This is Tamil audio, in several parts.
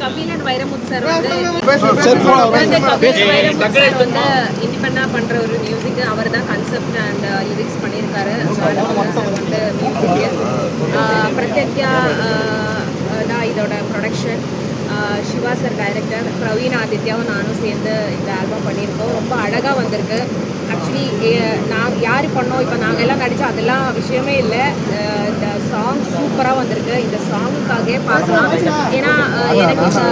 கபிலன் வைரமுத்து சார் வந்து வந்து கபிலன் வைரமுத்து சார் வந்து இண்டிபெண்டா பண்ற ஒரு மியூசிக் அவர் தான் கன்செப்ட் அண்ட் லிரிக்ஸ் பண்ணியிருக்காரு. வந்து மியூசிக் பிரத்யக்யா ஆஹ், தான் இதோட production Siva sir director Praveen ஆதித்யாவும் நானும் சேர்ந்து இந்த ஆல்பம் பண்ணியிருக்கோம். ரொம்ப அழகாக வந்திருக்கு. ஆக்சுவலி நான் யார் பண்ணோம்? இப்போ நாங்கள் எல்லாம் நடித்தோம் அதெல்லாம் விஷயமே இல்லை. இந்த சாங் சூப்பராக வந்திருக்கு. இந்த சாங்குக்காகவே பார்க்கலாம். ஏன்னா எனக்கு இந்த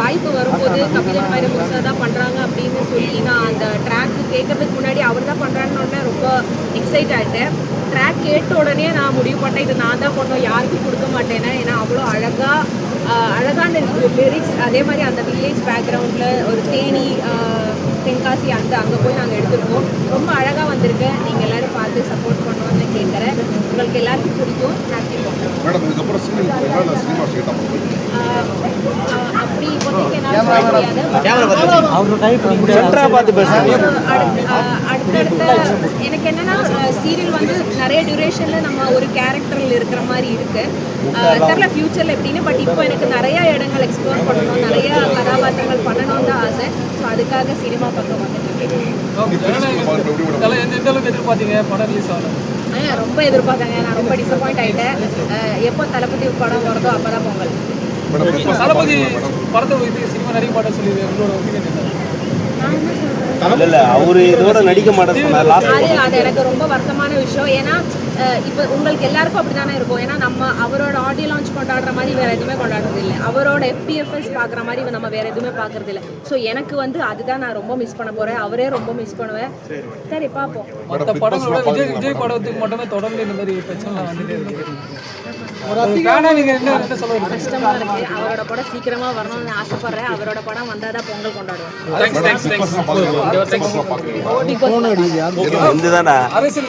வாய்ப்பு வரும்போது கபிலன் மாதிரி முழுசாக தான் பண்ணுறாங்க அப்படின்னு சொல்லி நான் அந்த ட்ராக்கு கேட்கறதுக்கு முன்னாடி அவர் தான் பண்ணுறான்னு உடனே ரொம்ப எக்ஸைட் ஆகிட்டேன் ட்ராக் கேட்ட உடனே நான் முடிவு பண்ணேன் இது நான் தான் பண்ணோம். யாருக்கும் கொடுக்க மாட்டேன்னு. ஏன்னா அவ்வளோ அழகாக அழகான லிரிக்ஸ் அதே மாதிரி அந்த வில்லேஜ் பேக்ரவுண்டில் ஒரு தேனி தென்காசி அந்த அங்கே போய் நாங்கள் எடுத்திருக்கோம். ரொம்ப அழகாக வந்திருக்கு. நீங்கள் எல்லாரும் பார்த்து சப்போர்ட் பண்ணுவோம்னு கேட்குறேன் உங்களுக்கு எல்லாருக்கும் பிடிக்கும். ஹாப்பி மேடம் இதுக்கப்புறம் சினிமா அப்படி இப்போதைக்கு அடுத்தடுத்த எனக்கு என்னன்னா சீரியல் வந்து நிறைய டியூரேஷன்ல நம்ம ஒரு கேரக்டர்ல இருக்கிற மாதிரி இருக்கு. ஆஹ் தெரியல ஃபியூச்சர்ல எப்படின்னு பட் இப்போ எனக்கு நிறைய இடங்கள் எக்ஸ்ப்ளோர் பண்ணணும் நிறைய கதாபாத்திரங்கள் பண்ணணும்னு தான் ஆசை. ஸோ அதுக்காக சினிமா பக்கம் வந்துட்டு ரொம்ப எதிர்பார்த்தாங்க. நான் ரொம்ப டிசப்பாயிண்ட் ஆயிட்டேன். எப்போ தளபதி படம் வருதோ அப்பதான் Pongal. Madam big boss Thalapathy படத்தை சினிமா நடிக்க மாட்டேன்னு சொல்லி உங்களோட ஒப்பீனியன் இல்ல இல்ல அவரு இதோட நடிக்க லாஸ்ட் அது எனக்கு ரொம்ப வருத்தமான விஷயம். ஏன்னா இப்போ உங்களுக்கு எல்லாருக்கும் அப்படி தானே இருக்கும். ஏன்னா நம்ம அவரோட ஆடியோ லான்ச் கொண்டாடுற மாதிரி வேற எதுவுமே கொண்டாடுறது இல்லை அவரோட எஃபிஎஃப்எஸ் பார்க்குற மாதிரி நம்ம வேற எதுவுமே பார்க்கறது இல்லை ஸோ எனக்கு வந்து அதுதான் நான் ரொம்ப மிஸ் பண்ண போறேன். அவரே ரொம்ப மிஸ் பண்ணுவேன் சரி பார்ப்போம். மற்ற படங்களோட விஜய் விஜய் படத்துக்கு மட்டுமே தொடர்ந்து இந்த மாதிரி பிரச்சனை வந்துட்டே கஷ்டமா இருக்கு. அவரோட படம் சீக்கிரமா வரணும்னு ஆசைப்படுறேன். அவரோட படம் வந்தாதான் பொங்கல் கொண்டாடுவேன்.